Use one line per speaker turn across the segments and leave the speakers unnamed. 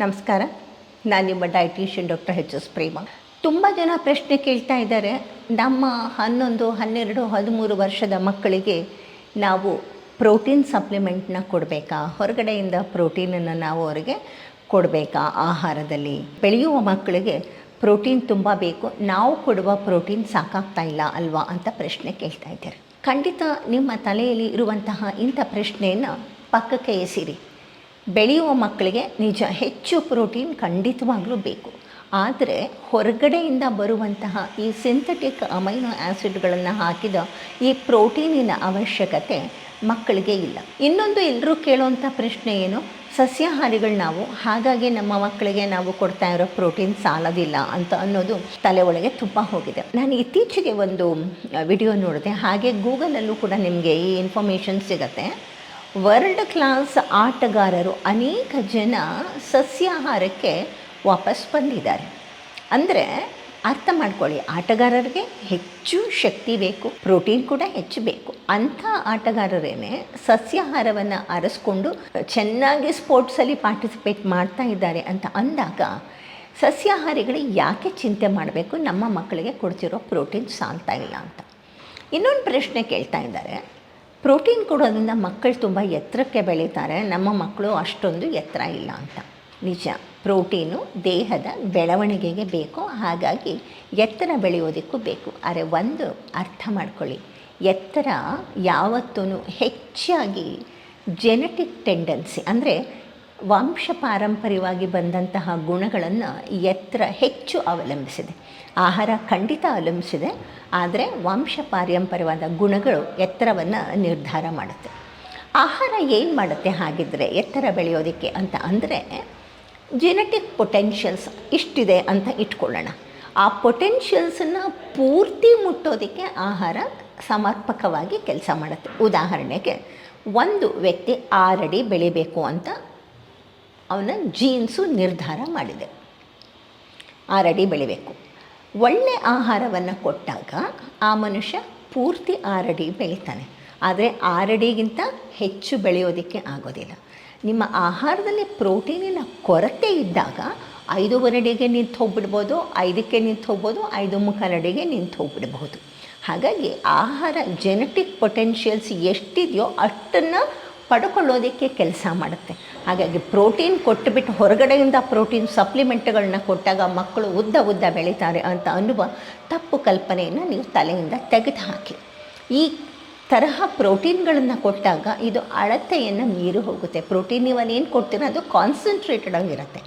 ನಮಸ್ಕಾರ. ನಾನು ನಿಮ್ಮ dietician doctor H S Prema. ತುಂಬ ಜನ ಪ್ರಶ್ನೆ ಕೇಳ್ತಾ ಇದ್ದಾರೆ. ನಮ್ಮ ಹನ್ನೊಂದು, ಹನ್ನೆರಡು, ಹದಿಮೂರು ವರ್ಷದ ಮಕ್ಕಳಿಗೆ ನಾವು ಪ್ರೋಟೀನ್ ಸಪ್ಲಿಮೆಂಟ್ನ ಕೊಡಬೇಕಾ? ಹೊರಗಡೆಯಿಂದ ಪ್ರೋಟೀನನ್ನು ನಾವು ಅವರಿಗೆ ಕೊಡಬೇಕಾ ಆಹಾರದಲ್ಲಿ? ಬೆಳೆಯುವ ಮಕ್ಕಳಿಗೆ ಪ್ರೋಟೀನ್ ತುಂಬ ಬೇಕು. ನಾವು ಕೊಡುವ ಪ್ರೋಟೀನ್ ಸಾಕಾಗ್ತಾ ಇಲ್ಲ ಅಲ್ವಾ ಅಂತ ಪ್ರಶ್ನೆ ಕೇಳ್ತಾ ಇದ್ದಾರೆ. ಖಂಡಿತ ನಿಮ್ಮ ತಲೆಯಲ್ಲಿ ಇರುವಂತಹ ಇಂಥ ಪ್ರಶ್ನೆಯನ್ನು ಪಕ್ಕಕ್ಕೆ ಎಸಿರಿ. ಬೆಳೆಯುವ ಮಕ್ಕಳಿಗೆ ನಿಜ ಹೆಚ್ಚು ಪ್ರೋಟೀನ್ ಖಂಡಿತವಾಗಲೂ ಬೇಕು. ಆದರೆ ಹೊರಗಡೆಯಿಂದ ಬರುವಂತಹ ಈ ಸಿಂಥೆಟಿಕ್ ಅಮೈನೋ ಆ್ಯಸಿಡ್ಗಳನ್ನು ಹಾಕಿದ ಈ ಪ್ರೋಟೀನಿನ ಅವಶ್ಯಕತೆ ಮಕ್ಕಳಿಗೆ ಇಲ್ಲ. ಇನ್ನೊಂದು ಎಲ್ಲರೂ ಕೇಳುವಂಥ ಪ್ರಶ್ನೆ ಏನು? ಸಸ್ಯಾಹಾರಿಗಳು ನಾವು, ಹಾಗಾಗಿ ನಮ್ಮ ಮಕ್ಕಳಿಗೆ ನಾವು ಕೊಡ್ತಾ ಇರೋ ಪ್ರೋಟೀನ್ ಸಾಲದಿಲ್ಲ ಅಂತ ಅನ್ನೋದು ತಲೆ ಒಳಗೆ ತುಂಬ ಹೋಗಿದೆ. ನಾನು ಇತ್ತೀಚೆಗೆ ಒಂದು ವಿಡಿಯೋ ನೋಡಿದೆ, ಹಾಗೆ ಗೂಗಲಲ್ಲೂ ಕೂಡ ನಿಮಗೆ ಈ ಇನ್ಫಾರ್ಮೇಷನ್ ಸಿಗುತ್ತೆ. ವರ್ಲ್ಡ್ ಕ್ಲಾಸ್ ಆಟಗಾರರು ಅನೇಕ ಜನ ಸಸ್ಯಾಹಾರಕ್ಕೆ ವಾಪಸ್ ಬಂದಿದ್ದಾರೆ. ಅಂದರೆ ಅರ್ಥ ಮಾಡ್ಕೊಳ್ಳಿ, ಆಟಗಾರರಿಗೆ ಹೆಚ್ಚು ಶಕ್ತಿ ಬೇಕು, ಪ್ರೋಟೀನ್ ಕೂಡ ಹೆಚ್ಚು ಬೇಕು. ಅಂಥ ಆಟಗಾರರೇನೆ ಸಸ್ಯಾಹಾರವನ್ನು ಅರಸ್ಕೊಂಡು ಚೆನ್ನಾಗಿ ಸ್ಪೋರ್ಟ್ಸಲ್ಲಿ ಪಾರ್ಟಿಸಿಪೇಟ್ ಮಾಡ್ತಾ ಇದ್ದಾರೆ ಅಂತ ಅಂದಾಗ ಸಸ್ಯಾಹಾರಿಗಳು ಯಾಕೆ ಚಿಂತೆ ಮಾಡಬೇಕು? ನಮ್ಮ ಮಕ್ಕಳಿಗೆ ಕೊಡ್ತಿರೋ ಪ್ರೋಟೀನ್ ಸಾಲ್ತಾ ಇಲ್ಲ ಅಂತ. ಇನ್ನೊಂದು ಪ್ರಶ್ನೆ ಕೇಳ್ತಾ ಇದ್ದಾರೆ. ಪ್ರೋಟೀನ್ ಕೊಡೋದ್ರಿಂದ ಮಕ್ಕಳು ತುಂಬ ಎತ್ತರಕ್ಕೆ ಬೆಳೀತಾರೆ. ನಮ್ಮ ಮಕ್ಕಳು ಅಷ್ಟೊಂದು ಎತ್ತರ ಇಲ್ಲ ಅಂತ. ನಿಜ. ಪ್ರೋಟೀನು ದೇಹದ ಬೆಳವಣಿಗೆಗೆ ಬೇಕು. ಹಾಗಾಗಿ ಎತ್ತರ ಬೆಳೆಯೋದಕ್ಕೂ ಬೇಕು. ಆದರೆ ಒಂದು ಅರ್ಥ ಮಾಡ್ಕೊಳ್ಳಿ. ಎತ್ತರ ಯಾವತ್ತೂ ಹೆಚ್ಚಾಗಿ ಜೆನೆಟಿಕ್ ಟೆಂಡೆನ್ಸಿ ಅಂದರೆ ವಂಶ ಪಾರಂಪರ್ಯವಾಗಿ ಬಂದಂತಹ ಗುಣಗಳನ್ನು ಎತ್ತರ ಹೆಚ್ಚು ಅವಲಂಬಿಸಿದೆ. ಆಹಾರ ಖಂಡಿತ ಅವಲಂಬಿಸಿದೆ, ಆದರೆ ವಂಶ ಪಾರಂಪರ್ಯವಾದ ಗುಣಗಳು ಎತ್ತರವನ್ನು ನಿರ್ಧಾರ ಮಾಡುತ್ತೆ. ಆಹಾರ ಏನು ಮಾಡುತ್ತೆ ಹಾಗಿದ್ದರೆ ಎತ್ತರ ಬೆಳೆಯೋದಕ್ಕೆ ಅಂತ ಅಂದರೆ ಜೆನೆಟಿಕ್ ಪೊಟೆನ್ಷಿಯಲ್ಸ್ ಇಷ್ಟಿದೆ ಅಂತ ಇಟ್ಕೊಳ್ಳೋಣ. ಆ ಪೊಟೆನ್ಷಿಯಲ್ಸನ್ನು ಪೂರ್ತಿ ಮುಟ್ಟೋದಕ್ಕೆ ಆಹಾರ ಸಮರ್ಪಕವಾಗಿ ಕೆಲಸ ಮಾಡುತ್ತೆ. ಉದಾಹರಣೆಗೆ, ಒಂದು ವ್ಯಕ್ತಿ ಆರಡಿ ಬೆಳಿಬೇಕು ಅಂತ ಅವನ ಜೀನ್ಸು ನಿರ್ಧಾರ ಮಾಡಿದೆ. ಆರಡಿ ಬೆಳಿಬೇಕು. ಒಳ್ಳೆ ಆಹಾರವನ್ನು ಕೊಟ್ಟಾಗ ಆ ಮನುಷ್ಯ ಪೂರ್ತಿ ಆರಡಿ ಬೆಳಿತಾನೆ. ಆದರೆ ಆರಡಿಗಿಂತ ಹೆಚ್ಚು ಬೆಳೆಯೋದಕ್ಕೆ ಆಗೋದಿಲ್ಲ. ನಿಮ್ಮ ಆಹಾರದಲ್ಲಿ ಪ್ರೋಟೀನಿನ ಕೊರತೆ ಇದ್ದಾಗ ಐದೂವರೆಡಿಗೆ ನಿಂತು ಹೋಗ್ಬಿಡ್ಬೋದು, ಐದಕ್ಕೆ ನಿಂತು ಹೋಗ್ಬೋದು, ಐದು ಮುಕ್ಕಾಲಡಿಗೆ ನಿಂತು ಹೋಗ್ಬಿಡ್ಬೋದು ಹಾಗಾಗಿ ಆಹಾರ ಜೆನೆಟಿಕ್ ಪೊಟೆನ್ಷಿಯಲ್ಸ್ ಎಷ್ಟಿದೆಯೋ ಅಷ್ಟನ್ನು ಪಡ್ಕೊಳ್ಳೋದಕ್ಕೆ ಕೆಲಸ ಮಾಡುತ್ತೆ. ಹಾಗಾಗಿ ಪ್ರೋಟೀನ್ ಕೊಟ್ಟುಬಿಟ್ಟು ಹೊರಗಡೆಯಿಂದ ಪ್ರೋಟೀನ್ ಸಪ್ಲಿಮೆಂಟ್ಗಳನ್ನ ಕೊಟ್ಟಾಗ ಮಕ್ಕಳು ಉದ್ದ ಉದ್ದ ಬೆಳೀತಾರೆ ಅಂತ ಅನ್ನುವ ತಪ್ಪು ಕಲ್ಪನೆಯನ್ನು ನೀವು ತಲೆಯಿಂದ ತೆಗೆದು ಹಾಕಿ ಈ ತರಹ ಪ್ರೋಟೀನ್ಗಳನ್ನು ಕೊಟ್ಟಾಗ ಇದು ಅಳತೆಯನ್ನು ಮೀರಿ ಹೋಗುತ್ತೆ. ಪ್ರೋಟೀನ್ ನೀವು ಏನು ಕೊಡ್ತೀರ ಅದು ಕಾನ್ಸಂಟ್ರೇಟೆಡ್ ಆಗಿರುತ್ತೆ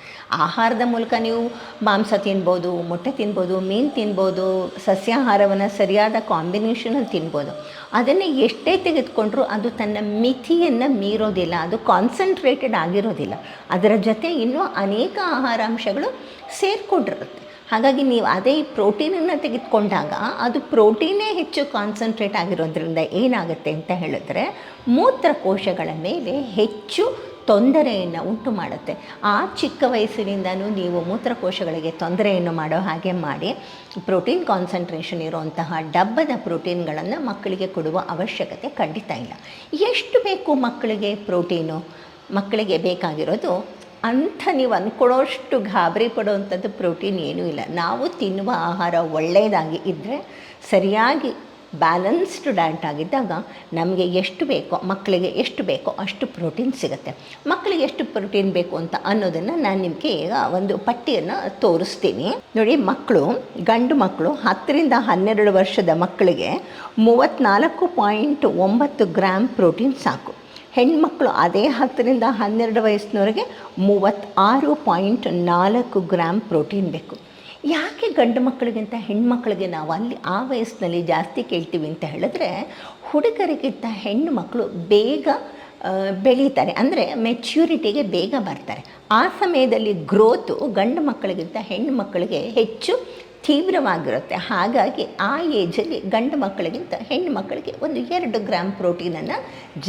ಆಹಾರದ ಮೂಲಕ ನೀವು ಮಾಂಸ ತಿನ್ಬೋದು, ಮೊಟ್ಟೆ ತಿನ್ಬೋದು, ಮೀನು ತಿನ್ಬೋದು, ಸಸ್ಯಾಹಾರವನ್ನು ಸರಿಯಾದ ಕಾಂಬಿನೇಷನಲ್ಲಿ ತಿನ್ಬೋದು. ಅದನ್ನು ಎಷ್ಟೇ ತೆಗೆದುಕೊಂಡ್ರೂ ಅದು ತನ್ನ ಮಿತಿಯನ್ನು ಮೀರೋದಿಲ್ಲ, ಅದು ಕಾನ್ಸಂಟ್ರೇಟೆಡ್ ಆಗಿರೋದಿಲ್ಲ. ಅದರ ಜೊತೆ ಇನ್ನೂ ಅನೇಕ ಆಹಾರಾಂಶಗಳು ಸೇರಿಕೊಂಡಿರುತ್ತೆ. ಹಾಗಾಗಿ ನೀವು ಅದೇ ಈ ಪ್ರೋಟೀನನ್ನು ತೆಗೆದುಕೊಂಡಾಗ ಅದು ಪ್ರೋಟೀನೇ ಹೆಚ್ಚು ಕಾನ್ಸಂಟ್ರೇಟ್ ಆಗಿರೋದ್ರಿಂದ ಏನಾಗುತ್ತೆ ಅಂತ ಹೇಳಿದ್ರೆ ಮೂತ್ರಕೋಶಗಳ ಮೇಲೆ ಹೆಚ್ಚು ತೊಂದರೆಯನ್ನು ಉಂಟು ಮಾಡುತ್ತೆ. ಆ ಚಿಕ್ಕ ವಯಸ್ಸಿನಿಂದನೂ ನೀವು ಮೂತ್ರಕೋಶಗಳಿಗೆ ತೊಂದರೆಯನ್ನು ಮಾಡೋ ಹಾಗೆ ಮಾಡಿ ಪ್ರೋಟೀನ್ ಕಾನ್ಸಂಟ್ರೇಷನ್ ಇರುವಂತಹ ಡಬ್ಬದ ಪ್ರೋಟೀನ್ಗಳನ್ನು ಮಕ್ಕಳಿಗೆ ಕೊಡುವ ಅವಶ್ಯಕತೆ ಖಂಡಿತ ಇಲ್ಲ. ಎಷ್ಟು ಬೇಕು ಮಕ್ಕಳಿಗೆ ಪ್ರೋಟೀನು ಮಕ್ಕಳಿಗೆ ಬೇಕಾಗಿರೋದು ಅಂಥ ನೀವು ಅಂದ್ಕೊಳ್ಳೋಷ್ಟು ಗಾಬರಿ ಪಡುವಂಥದ್ದು ಪ್ರೋಟೀನ್ ಏನೂ ಇಲ್ಲ. ನಾವು ತಿನ್ನುವ ಆಹಾರ ಒಳ್ಳೆಯದಾಗಿ ಇದ್ದರೆ ಸರಿಯಾಗಿ ಬ್ಯಾಲೆನ್ಸ್ಡ್ ಡಯಟ್ ಆಗಿದ್ದಾಗ ನಮಗೆ ಎಷ್ಟು ಬೇಕೋ, ಮಕ್ಕಳಿಗೆ ಎಷ್ಟು ಬೇಕೋ ಅಷ್ಟು ಪ್ರೋಟೀನ್ ಸಿಗುತ್ತೆ. ಮಕ್ಕಳಿಗೆ ಎಷ್ಟು ಪ್ರೋಟೀನ್ ಬೇಕು ಅಂತ ಅನ್ನೋದನ್ನು ನಾನು ನಿಮಗೆ ಈಗ ಒಂದು ಪಟ್ಟಿಯನ್ನು ತೋರಿಸ್ತೀನಿ. ನೋಡಿ, ಮಕ್ಕಳು, ಗಂಡು ಮಕ್ಕಳು ಹತ್ತರಿಂದ ಹನ್ನೆರಡು ವರ್ಷದ ಮಕ್ಕಳಿಗೆ ಮೂವತ್ತ್ನಾಲ್ಕು ಪಾಯಿಂಟ್ ಒಂಬತ್ತು ಗ್ರಾಮ್ ಪ್ರೋಟೀನ್ ಸಾಕು. ಹೆಣ್ಮಕ್ಳು ಅದೇ ಹತ್ತರಿಂದ ಹನ್ನೆರಡು ವಯಸ್ಸಿನವರೆಗೆ ಮೂವತ್ತಾರು ಪಾಯಿಂಟ್ ನಾಲ್ಕು ಗ್ರಾಮ್ ಪ್ರೋಟೀನ್ ಬೇಕು. ಯಾಕೆ ಗಂಡು ಮಕ್ಕಳಿಗಿಂತ ಹೆಣ್ಮಕ್ಳಿಗೆ ನಾವು ಅಲ್ಲಿ ಆ ವಯಸ್ಸಿನಲ್ಲಿ ಜಾಸ್ತಿ ಕೇಳ್ತೀವಿ ಅಂತ ಹೇಳಿದ್ರೆ ಹುಡುಗರಿಗಿಂತ ಹೆಣ್ಣು ಮಕ್ಕಳು ಬೇಗ ಬೆಳೀತಾರೆ. ಅಂದರೆ ಮೆಚ್ಯೂರಿಟಿಗೆ ಬೇಗ ಬರ್ತಾರೆ. ಆ ಸಮಯದಲ್ಲಿ ಗ್ರೋತು ಗಂಡು ಮಕ್ಕಳಿಗಿಂತ ಹೆಣ್ಣು ಮಕ್ಕಳಿಗೆ ಹೆಚ್ಚು ತೀವ್ರವಾಗಿರುತ್ತೆ. ಹಾಗಾಗಿ ಆ ಏಜಲ್ಲಿ ಗಂಡು ಮಕ್ಕಳಿಗಿಂತ ಹೆಣ್ಣು ಮಕ್ಕಳಿಗೆ ಒಂದು ಎರಡು ಗ್ರಾಮ್ ಪ್ರೋಟೀನನ್ನು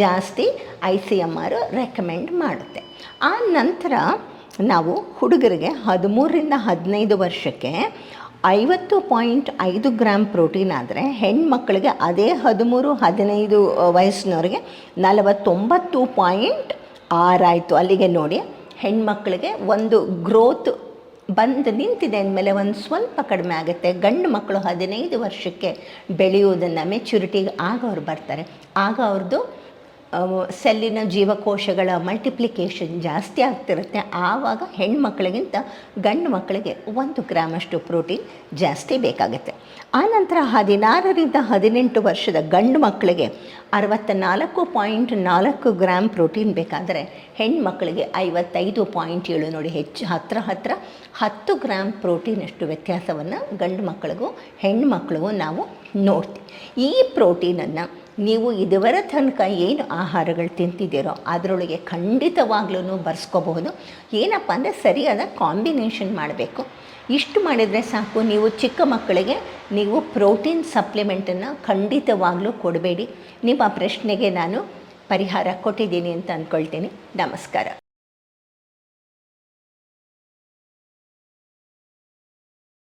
ಜಾಸ್ತಿ I C M R recommend ಮಾಡುತ್ತೆ. ಆ ನಂತರ ನಾವು ಹುಡುಗರಿಗೆ ಹದಿಮೂರರಿಂದ ಹದಿನೈದು ವರ್ಷಕ್ಕೆ ಐವತ್ತು ಪಾಯಿಂಟ್ ಐದು ಗ್ರಾಮ್ ಪ್ರೋಟೀನ್ ಆದರೆ ಹೆಣ್ಮಕ್ಳಿಗೆ ಅದೇ ಹದಿಮೂರು, ಹದಿನೈದು ವಯಸ್ಸಿನವ್ರಿಗೆ ನಲವತ್ತೊಂಬತ್ತು ಪಾಯಿಂಟ್ ಆರಾಯಿತು ಅಲ್ಲಿಗೆ ನೋಡಿ, ಹೆಣ್ಮಕ್ಳಿಗೆ ಒಂದು ಗ್ರೋತ್ ಬಂದು ನಿಂತಿದೆ ಅಂದಮೇಲೆ ಒಂದು ಸ್ವಲ್ಪ ಕಡಿಮೆ ಆಗುತ್ತೆ. ಗಂಡು ಮಕ್ಕಳು ಹದಿನೈದು ವರ್ಷಕ್ಕೆ ಬೆಳೆಯುವುದನ್ನು ಮೆಚುರಿಟಿಗೆ ಆಗ ಅವ್ರು ಬರ್ತಾರೆ. ಆಗ ಅವ್ರದ್ದು ಅವು ಸೆಲ್ಲಿನ ಜೀವಕೋಶಗಳ ಮಲ್ಟಿಪ್ಲಿಕೇಶನ್ ಜಾಸ್ತಿ ಆಗ್ತಿರುತ್ತೆ. ಆವಾಗ ಹೆಣ್ಮಕ್ಳಿಗಿಂತ ಗಂಡು ಮಕ್ಕಳಿಗೆ ಒಂದು ಗ್ರಾಮಷ್ಟು ಪ್ರೋಟೀನ್ ಜಾಸ್ತಿ ಬೇಕಾಗುತ್ತೆ. ಆನಂತರ ಹದಿನಾರರಿಂದ ಹದಿನೆಂಟು ವರ್ಷದ ಗಂಡು ಮಕ್ಕಳಿಗೆ ಅರವತ್ತ ನಾಲ್ಕು ಪಾಯಿಂಟ್ ನಾಲ್ಕು ಗ್ರಾಮ್ ಪ್ರೋಟೀನ್ ಬೇಕಾದರೆ ಹೆಣ್ಮಕ್ಳಿಗೆ ಐವತ್ತೈದು ಪಾಯಿಂಟ್ ಏಳು ನೋಡಿ, ಹೆಚ್ಚು ಹತ್ತಿರ ಹತ್ತಿರ ಹತ್ತು ಗ್ರಾಮ್ ಪ್ರೋಟೀನಷ್ಟು ವ್ಯತ್ಯಾಸವನ್ನು ಗಂಡು ಮಕ್ಕಳಿಗೂ ಹೆಣ್ಣು ಮಕ್ಕಳಿಗೂ ನಾವು ನೋಡ್ತೀವಿ. ಈ ಪ್ರೋಟೀನನ್ನು ನೀವು ಇದುವರೆ ತನಕ ಏನು ಆಹಾರಗಳು ತಿಂತಿದ್ದೀರೋ ಅದರೊಳಗೆ ಖಂಡಿತವಾಗ್ಲೂ ಬರ್ಸ್ಕೋಬಹುದು. ಏನಪ್ಪ ಅಂದರೆ ಸರಿಯಾದ ಕಾಂಬಿನೇಷನ್ ಮಾಡಬೇಕು. ಇಷ್ಟು ಮಾಡಿದರೆ ಸಾಕು, ನೀವು ಚಿಕ್ಕ ಮಕ್ಕಳಿಗೆ ನೀವು ಪ್ರೋಟೀನ್ ಸಪ್ಲಿಮೆಂಟನ್ನು ಖಂಡಿತವಾಗ್ಲೂ ಕೊಡಬೇಡಿ. ನಿಮ್ಮ ಪ್ರಶ್ನೆಗೆ ನಾನು ಪರಿಹಾರ ಕೊಟ್ಟಿದ್ದೀನಿ ಅಂತ ಅಂದ್ಕೊಳ್ತೀನಿ. ನಮಸ್ಕಾರ.